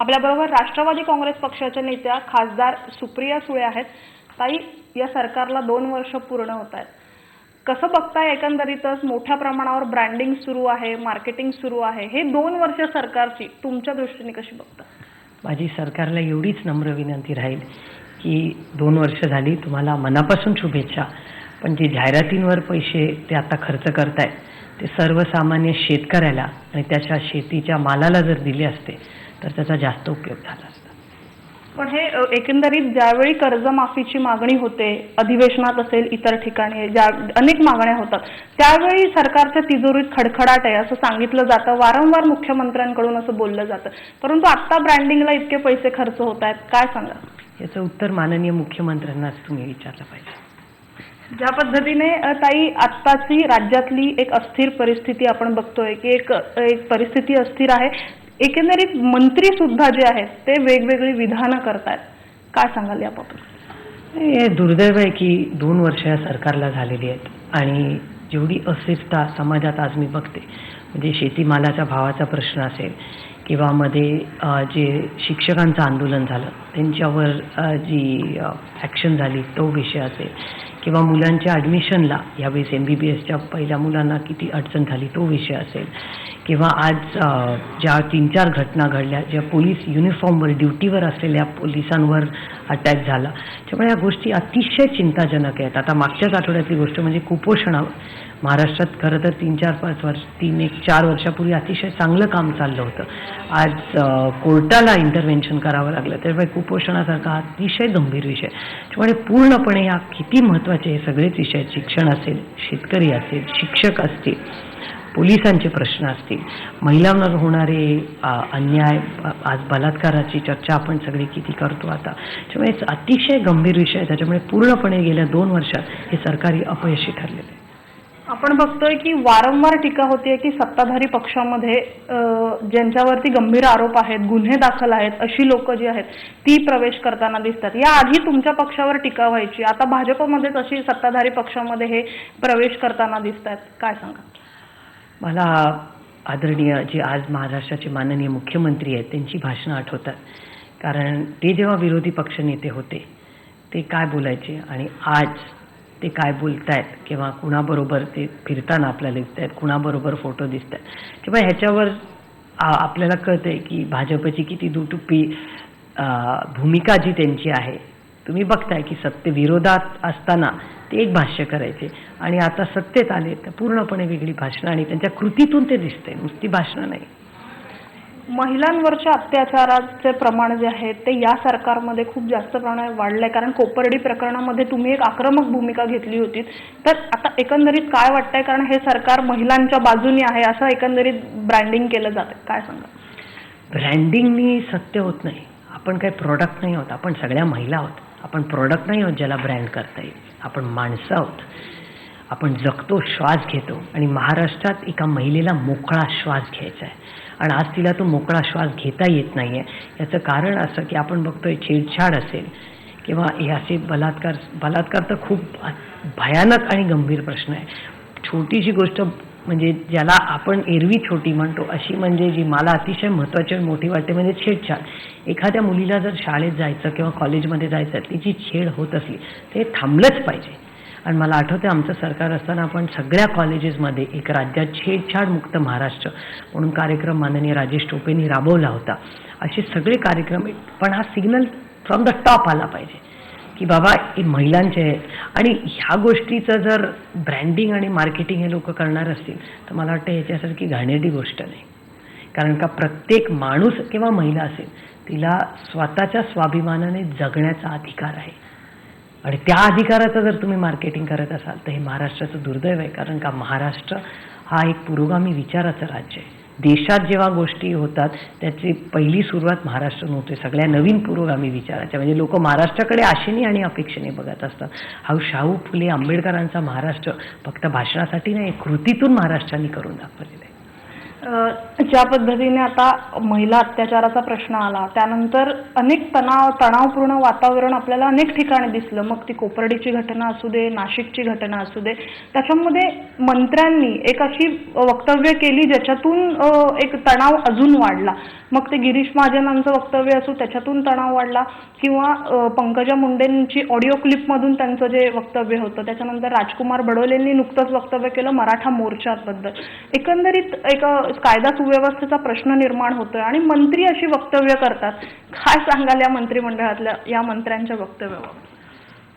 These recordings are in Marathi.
आपल्याबरोबर राष्ट्रवादी काँग्रेस पक्षाच्या नेत्या खासदार सुप्रिया सुळे आहेत. ताई या सरकारला दोन वर्ष पूर्ण होत आहेत. कसं बघताय एकंदरीतच मोठ्या प्रमाणावर ब्रँडिंग सुरू आहे मार्केटिंग सुरू आहे. हे दोन वर्ष सरकारची तुमच्या दृष्टीने कशी बघता? माझी सरकारला एवढीच नम्र विनंती राहील की दोन वर्ष झाली तुम्हाला मनापासून शुभेच्छा. पण जे जाहिरातींवर पैसे ते आता खर्च करतायत ते सर्वसामान्य शेतकऱ्याला आणि त्याच्या शेतीच्या मालाला जर दिले असते तर त्याचा जास्त उपयोग झाला असता. पण हे एकंदरीत ज्यावेळी कर्जमाफीची मागणी होते अधिवेशनात असेल इतर ठिकाणी ज्या अनेक मागण्या होतात त्यावेळी सरकारच्या तिजोरीत खडखडाट आहे असं सांगितलं जातं. वारंवार मुख्यमंत्र्यांकडून असं बोललं जातं. परंतु आता ब्रँडिंगला इतके पैसे खर्च होत आहेत काय सांगा याचं उत्तर माननीय मुख्यमंत्र्यांनाच तुम्ही विचारलं पाहिजे. ज्या पद्धतीने ताई आत्ताची राज्यातली एक अस्थिर परिस्थिती आपण बघतोय की एक एक परिस्थिती अस्थिर आहे एकंदरीत मंत्री सुद्धा जे आहेत ते वेगवेगळी विधानं करतात काय सांगाल याबाबत? हे दुर्दैव आहे की दोन वर्ष या सरकारला झालेली आहेत आणि जेवढी अस्थिरता समाजात आज मी बघते म्हणजे शेतीमालाच्या भावाचा प्रश्न असेल किंवा मध्ये जे शिक्षकांचं आंदोलन झालं त्यांच्यावर जी ॲक्शन झाली तो विषय असेल किंवा मुलांच्या ॲडमिशनला यावेळेस एम बी बी एसच्या पहिल्या मुलांना किती अडचण झाली तो विषय असेल. किंवा आज ज्या तीन चार घटना घडल्या ज्या पोलीस युनिफॉर्मवर ड्युटीवर असलेल्या पोलिसांवर अटॅक झाला. त्यामुळे या गोष्टी अतिशय चिंताजनक आहेत. आता मागच्याच आठवड्यातली गोष्ट म्हणजे कुपोषणावर महाराष्ट्रात खरं तर तीन चार पाच वर्ष तीन एक चार वर्षापूर्वी अतिशय चांगलं काम चाललं होतं. आज कोर्टाला इंटरव्हेन्शन करावं लागलं. त्यामुळे कुपोषणासारखा अतिशय गंभीर विषय. त्यामुळे पूर्णपणे या किती महत्त्वाचे हे सगळेच विषय शिक्षण असेल शेतकरी असेल शिक्षक असतील पोलिसांचे प्रश्न असतील महिलांवर होणारे अन्याय आज बलात्काराची चर्चा आपण सगळी किती करतो आता. त्यामुळे अतिशय गंभीर विषय आहे त्याच्यामुळे पूर्णपणे गेल्या दोन वर्षात हे सरकारी अपयशी ठरलेले आहे. आपण बघतोय की वारंवार टीका होतीये की सत्ताधारी पक्षामध्ये ज्यांच्यावरती गंभीर आरोप आहेत गुन्हे दाखल आहेत अशी लोक जी आहेत ती प्रवेश करताना दिसतात. या आधी तुमच्या पक्षावर टीका व्हायची. आता भाजपमध्येच अशी सत्ताधारी पक्षामध्ये हे प्रवेश करताना दिसत आहेत काय सांगा? मला आदरणीय जे आज महाराष्ट्राचे माननीय मुख्यमंत्री आहेत त्यांची भाषणं आठवतात. कारण ते जेव्हा विरोधी पक्षनेते होते ते काय बोलायचे? आणि आज ते काय बोलतायत किंवा कुणाबरोबर ते फिरताना आपल्याला दिसत आहेत कुणाबरोबर फोटो दिसत आहेत किंवा ह्याच्यावर आपल्याला कळतंय की भाजपची किती दुटुप्पी भूमिका जी त्यांची आहे. तुम्ही बघताय की सत्य विरोधात असताना ते एक भाष्य करायचे. आणि आता सत्तेत आले तर पूर्णपणे वेगळी भाषणं आणि त्यांच्या कृतीतून ते दिसतंय. नुसती भाषणं नाही. महिलांवरच्या अत्याचाराचे प्रमाण जे आहे ते या सरकारमध्ये खूप जास्त प्रमाणात वाढलंय. कारण कोपर्डी प्रकरणामध्ये तुम्ही एक आक्रमक भूमिका घेतली होती. तर आता एकंदरीत काय वाटतंय? कारण हे सरकार महिलांच्या बाजूने आहे असं एकंदरीत ब्रँडिंग केलं जातं काय सांगा? ब्रँडिंगनी सत्य होत नाही. आपण काही प्रॉडक्ट नाही आहोत. आपण सगळ्या महिला आहोत. आपण प्रॉडक्ट नाही आहोत ज्याला ब्रँड करता येईल. आपण माणसं आहोत. आपण जगतो श्वास घेतो. आणि महाराष्ट्रात एका महिलेला मोकळा श्वास घ्यायचा आहे. आणि आज तिला तो मोकळा श्वास घेता येत नाही आहे याचं कारण असं की आपण बघतोय छेडछाड असेल किंवा हे असे बलात्कार बलात्कार तर खूप भयानक आणि गंभीर प्रश्न आहे. छोटीशी गोष्ट म्हणजे ज्याला आपण एरवी छोटी म्हणतो अशी म्हणजे जी मला अतिशय महत्त्वाची आणि मोठी वाटते म्हणजे छेडछाड. एखाद्या मुलीला जर शाळेत जायचं किंवा कॉलेजमध्ये जायचं तिची छेड होत असली ते थांबलंच पाहिजे. आणि मला आठवते आमचं सरकार असताना आपण सगळ्या कॉलेजेसमध्ये एक राज्यात छेडछाड मुक्त महाराष्ट्र म्हणून कार्यक्रम माननीय राजेश टोपेंनी राबवला होता. असे सगळे कार्यक्रम पण हा सिग्नल फ्रॉम द टॉप आला पाहिजे. की बाबा हे महिलांचे आहेत. आणि ह्या गोष्टीचं जर ब्रँडिंग आणि मार्केटिंग हे लोक करणार असतील तर मला वाटतं ह्याच्यासारखी घाणेरडी गोष्ट नाही. कारण का प्रत्येक माणूस किंवा महिला असेल तिला स्वतःच्या स्वाभिमानाने जगण्याचा अधिकार आहे. आणि त्या अधिकाराचं जर तुम्ही मार्केटिंग करत असाल तर हे महाराष्ट्राचं दुर्दैव आहे. कारण का महाराष्ट्र हा एक पुरोगामी विचाराचं राज्य आहे. देशात जेव्हा गोष्टी होतात त्याची पहिली सुरुवात महाराष्ट्र नव्हते. सगळ्या नवीन पुरोगामी विचाराच्या म्हणजे लोक महाराष्ट्राकडे आशेने आणि अपेक्षेने बघत असतात. हा शाहू फुले आंबेडकरांचा महाराष्ट्र फक्त भाषणासाठी नाही कृतीतून महाराष्ट्राने करून दाखवलेला ज्या पद्धतीने आता महिला अत्याचाराचा प्रश्न आला त्यानंतर अनेक तणाव तणावपूर्ण वातावरण आपल्याला अनेक ठिकाणी दिसलं. मग ती कोपर्डीची घटना असू दे नाशिकची घटना असू दे त्याच्यामध्ये मंत्र्यांनी एक अशी वक्तव्य केली ज्याच्यातून एक तणाव अजून वाढला. मग ते गिरीश महाजनांचं वक्तव्य असू त्याच्यातून तणाव वाढला किंवा पंकजा मुंडेंची ऑडिओ क्लिपमधून त्यांचं जे वक्तव्य होतं त्याच्यानंतर राजकुमार बडोलेंनी नुकतंच वक्तव्य केलं मराठा मोर्चाबद्दल. एकंदरीत एक कायदा सुव्यवस्थेचा प्रश्न निर्माण होतोय आणि मंत्री अशी वक्तव्य करतात. काय सांगाल या मंत्रिमंडळातल्या या मंत्र्यांच्या वक्तव्यावर?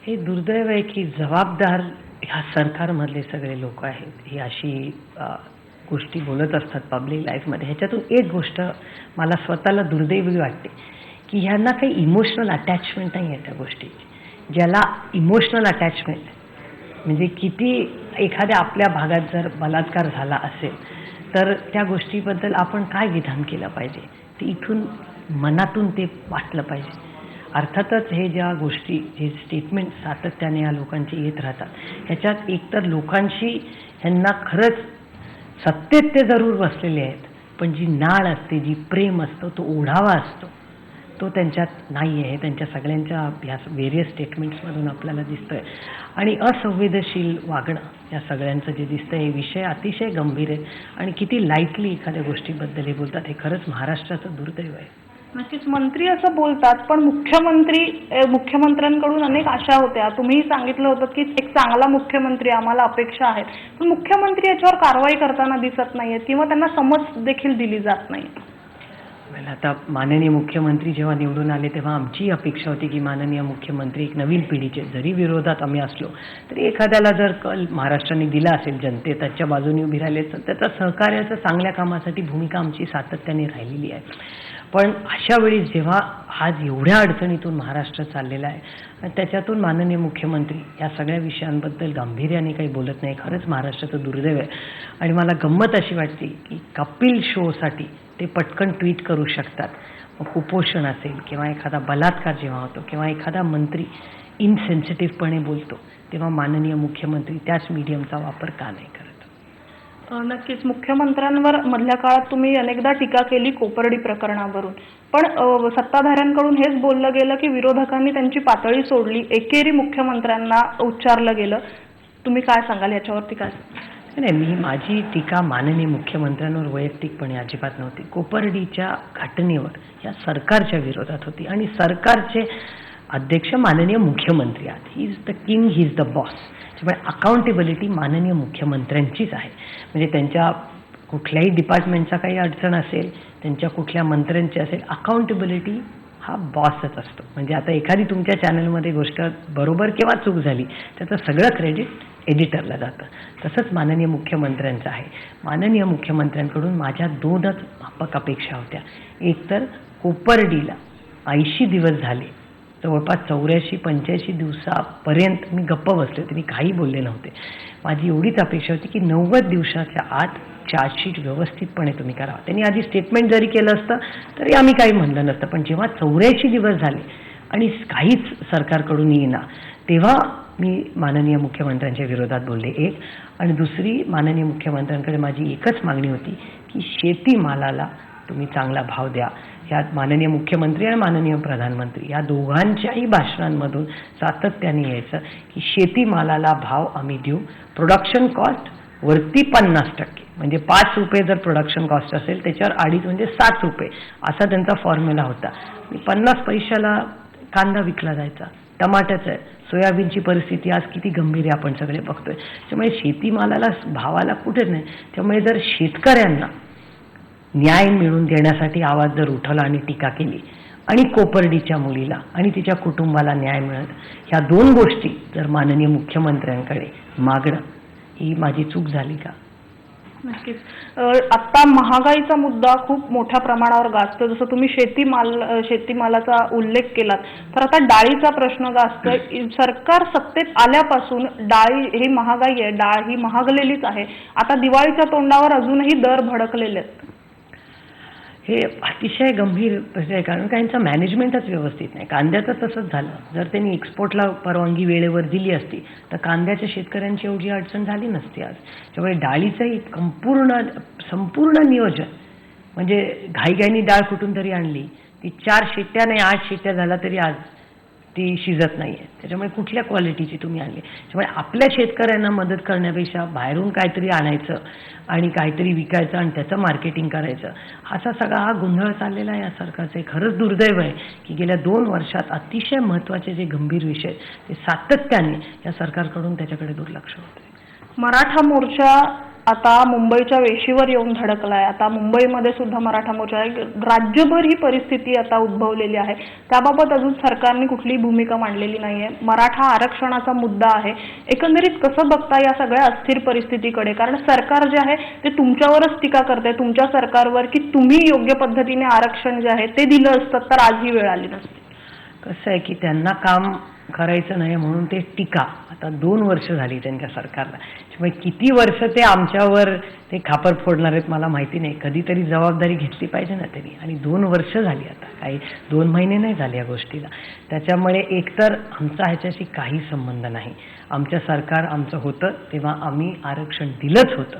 हे दुर्दैव आहे की जबाबदार ह्या सरकारमधले सगळे लोक आहेत. ही अशी गोष्टी बोलत असतात पब्लिक लाईफमध्ये ह्याच्यातून एक गोष्ट मला स्वतःला दुर्दैवी वाटते की ह्यांना काही इमोशनल अटॅचमेंट नाही आहे त्या गोष्टीची. ज्याला इमोशनल अटॅचमेंट म्हणजे किती एखाद्या आपल्या भागात जर बलात्कार झाला असेल तर त्या गोष्टीबद्दल आपण काय विधान केलं पाहिजे? ते इथून मनातून ते वाटलं पाहिजे. अर्थातच हे ज्या गोष्टी हे स्टेटमेंट सातत्याने या लोकांची येत राहतात ह्याच्यात एकतर लोकांशी ह्यांना खरंच सत्तेत ते जरूर बसलेले आहेत पण जी नाळ असते जी प्रेम असतो तो ओढावा असतो. तो त्यांच्यात नाही आहे त्यांच्या सगळ्यांच्या ह्या वेरियस स्टेटमेंट्समधून आपल्याला दिसतोय. आणि असंवेदनशील वागणं या सगळ्यांचं जे दिसतंय हे विषय अतिशय गंभीर आहे. आणि किती लाईटली एखाद्या गोष्टीबद्दल हे बोलतात हे खरंच महाराष्ट्राचं दुर्दैव आहे. नक्कीच मंत्री असं बोलतात पण मुख्यमंत्री मुख्यमंत्र्यांकडून अनेक आशा होत्या. तुम्हीही सांगितलं होतं की एक चांगला मुख्यमंत्री आम्हाला अपेक्षा आहेत. पण मुख्यमंत्री याच्यावर कारवाई करताना दिसत नाहीयेत किंवा त्यांना समज देखील दिली जात नाही आता माननीय मुख्यमंत्री जेव्हा निवडून आले तेव्हा आमची अपेक्षा होती की माननीय मुख्यमंत्री एक नवीन पिढीचे जरी विरोधात आम्ही असलो तरी एखाद्याला जर कल महाराष्ट्राने दिला असेल जनते त्याच्या बाजूने उभी राहिले तर त्याचा सहकार्याचं चांगल्या कामासाठी भूमिका आमची सातत्याने राहिलेली आहे. पण अशा वेळी जेव्हा आज एवढ्या अडचणीतून महाराष्ट्र चाललेला आहे त्याच्यातून माननीय मुख्यमंत्री या सगळ्या विषयांबद्दल गांभीर्याने काही बोलत नाही. खरंच महाराष्ट्राचं दुर्दैव आहे. आणि मला गंमत अशी वाटते की कपिल शोसाठी ते पटकन ट्विट करू शकतात. मग कुपोषण असेल किंवा एखादा बलात्कार जेव्हा होतो किंवा एखादा मंत्री इनसेन्सिटिव्हपणे बोलतो तेव्हा माननीय मुख्यमंत्री त्याच मीडियमचा वापर का नाही करत? नक्कीच. मुख्यमंत्र्यांवर मधल्या काळात तुम्ही अनेकदा टीका केली कोपर्डी प्रकरणावरून. पण सत्ताधाऱ्यांकडून हेच बोललं गेलं की विरोधकांनी त्यांची पातळी सोडली. एकेरी मुख्यमंत्र्यांना उच्चारलं गेलं. तुम्ही काय सांगाल? याच्यावरती काय? नाही मी माझी टीका माननीय मुख्यमंत्र्यांवर वैयक्तिकपणे अजिबात नव्हती. कोपर्डीच्या घटनेवर या सरकारच्या विरोधात होती. आणि सरकारचे अध्यक्ष माननीय मुख्यमंत्री आहेत. He is the king he is the boss त्यामुळे अकाउंटेबिलिटी माननीय मुख्यमंत्र्यांचीच आहे. म्हणजे त्यांच्या कुठल्याही डिपार्टमेंटचा काही अडचण असेल त्यांच्या कुठल्या मंत्र्यांची असेल अकाउंटेबिलिटी हा बॉसच असतो. म्हणजे आता एखादी तुमच्या चॅनलमध्ये गोष्ट बरोबर किंवा चूक झाली त्याचं सगळं क्रेडिट एडिटरला जातं. तसंच माननीय मुख्यमंत्र्यांचं आहे. माननीय मुख्यमंत्र्यांकडून माझ्या दोनच मापक अपेक्षा होत्या. एक तर कोपर्डीला ऐंशी दिवस झाले. जवळपास चौऱ्याऐंशी पंच्याऐंशी दिवसापर्यंत मी गप्प बसले होते. मी काही बोलले नव्हते. माझी एवढीच अपेक्षा होती की नव्वद दिवसाच्या आत चार्जशीट व्यवस्थितपणे तुम्ही करा. त्यांनी आधी स्टेटमेंट जरी केलं असतं तरी आम्ही काही म्हणलं नसतं. पण जेव्हा चौऱ्याऐंशी दिवस झाले आणि काहीच सरकारकडून येईना तेव्हा मी माननीय मुख्यमंत्र्यांच्या विरोधात बोलले एक. आणि दुसरी माननीय मुख्यमंत्र्यांकडे माझी एकच मागणी होती की शेतीमालाला तुम्ही चांगला भाव द्या. ह्या माननीय मुख्यमंत्री आणि माननीय प्रधानमंत्री या दोघांच्याही भाषणांमधून सातत्याने यायचं की शेतीमालाला भाव आम्ही देऊ. प्रोडक्शन कॉस्ट वरती पन्नास टक्के. म्हणजे पाच रुपये जर प्रोडक्शन कॉस्ट असेल त्याच्यावर अडीच म्हणजे सात रुपये. असा त्यांचा फॉर्म्युला होता. पन्नास पैशाला कांदा विकला जायचा. टमाट्याचं. आहे सोयाबीनची परिस्थिती आज किती गंभीर आहे आपण सगळे बघतोय. त्यामुळे शेतीमालाला भावाला कुठेच नाही. त्यामुळे जर शेतकऱ्यांना न्याय मिळवून देण्यासाठी आवाज जर उठवला आणि टीका केली आणि कोपर्डीच्या मुलीला आणि तिच्या कुटुंबाला न्याय मिळत ह्या दोन गोष्टी जर माननीय मुख्यमंत्र्यांकडे मागणं ही माझी चूक झाली का? नक्कीच. आत्ता आता महागाईचा मुद्दा खूप मोठ्या प्रमाणावर गाजतो जसं तुम्ही शेतीमाल शेतीमालाचा उल्लेख केलात तर आता डाळीचा प्रश्न गाजतोय. सरकार सत्तेत आल्यापासून डाळी ही महागाई आहे डाळ ही महागलेलीच आहे. आता दिवाळीच्या तोंडावर अजूनही दर भडकलेले आहेत. हे अतिशय गंभीर प्रश्न आहे कारण का यांचं मॅनेजमेंटच व्यवस्थित नाही. कांद्याचं तसंच झालं. जर त्यांनी एक्सपोर्टला परवानगी वेळेवर दिली असती तर कांद्याच्या शेतकऱ्यांची एवढी अडचण झाली नसती आज. त्यामुळे डाळीचंही संपूर्ण संपूर्ण नियोजन म्हणजे घाईघाईनी डाळ कुठून तरी आणली ती चार शेट्या नाही आठ शेट्या झाला तरी आज ती शिजत नाही आहे त्याच्यामुळे कुठल्या क्वालिटीची तुम्ही आणली? त्यामुळे आपल्या शेतकऱ्यांना मदत करण्यापेक्षा बाहेरून काहीतरी आणायचं आणि काहीतरी विकायचं आणि त्याचं मार्केटिंग करायचं असा सगळा हा गोंधळ चाललेला आहे या सरकारचं. खरंच दुर्दैव आहे की गेल्या दोन वर्षात अतिशय महत्त्वाचे जे गंभीर विषय ते सातत्याने या सरकारकडून त्याच्याकडे दुर्लक्ष होतं मराठा मोर्चा आता मुंबईच्या वेशीवर येऊन धडकलाय. आता मुंबईमध्ये सुद्धा मराठा मोर्चा राज्यभर ही परिस्थिती आता उद्भवलेली आहे. त्याबाबत अजून सरकारने कुठलीही भूमिका मांडलेली नाहीये. मराठा आरक्षणाचा मुद्दा आहे. एकंदरीत कसं बघता या सगळ्या अस्थिर परिस्थितीकडे? कारण सरकार जे आहे ते तुमच्यावरच टीका करते तुमच्या सरकारवर की तुम्ही योग्य पद्धतीने आरक्षण जे आहे ते दिलं असतं तर आज ही वेळ आली नसती. कसं आहे की त्यांना काम करायचं नाही म्हणून ते टीका. आता दोन वर्ष झाली त्यांच्या सरकारला. त्यामुळे किती वर्ष ते आमच्यावर ते खापर फोडणार आहेत मला माहिती नाही. कधीतरी जबाबदारी घेतली पाहिजे ना त्यांनी. आणि दोन वर्ष झाली आता. काही दोन महिने नाही झाले या गोष्टीला. त्याच्यामुळे एकतर आमचा ह्याच्याशी काही संबंध नाही. आमच्या सरकार आमचं होतं तेव्हा आम्ही आरक्षण दिलंच होतं.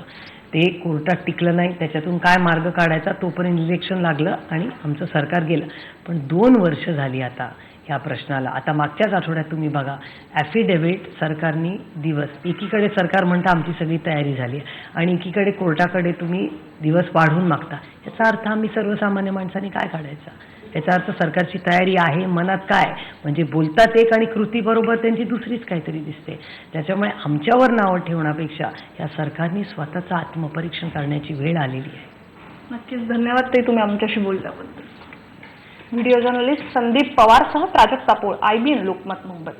ते कोर्टात टिकलं नाही. त्याच्यातून काय मार्ग काढायचा तोपर्यंत इलेक्शन लागलं आणि आमचं सरकार गेलं. पण दोन वर्ष झाली आता. ह्या प्रश्नाला. आता मागच्याच आठवड्यात तुम्ही बघा ॲफिडेव्हिट सरकारनी दिवस एकीकडे सरकार म्हणता आमची सगळी तयारी झाली आहे आणि एकीकडे कोर्टाकडे तुम्ही दिवस वाढवून मागता. याचा अर्थ आम्ही सर्वसामान्य माणसांनी काय काढायचा? याचा अर्थ सरकारची तयारी आहे मनात काय? म्हणजे बोलतात एक आणि कृतीबरोबर त्यांची दुसरीच काहीतरी दिसते. त्याच्यामुळे आमच्यावर नावं ठेवण्यापेक्षा या सरकारने स्वतःचं आत्मपरीक्षण करण्याची वेळ आलेली आहे. नक्कीच. धन्यवाद ते तुम्ही आमच्याशी बोलल्याबद्दल. Video journalist Sandeep पवारसह Prajakta Pol I B N Lokmat Mumbai.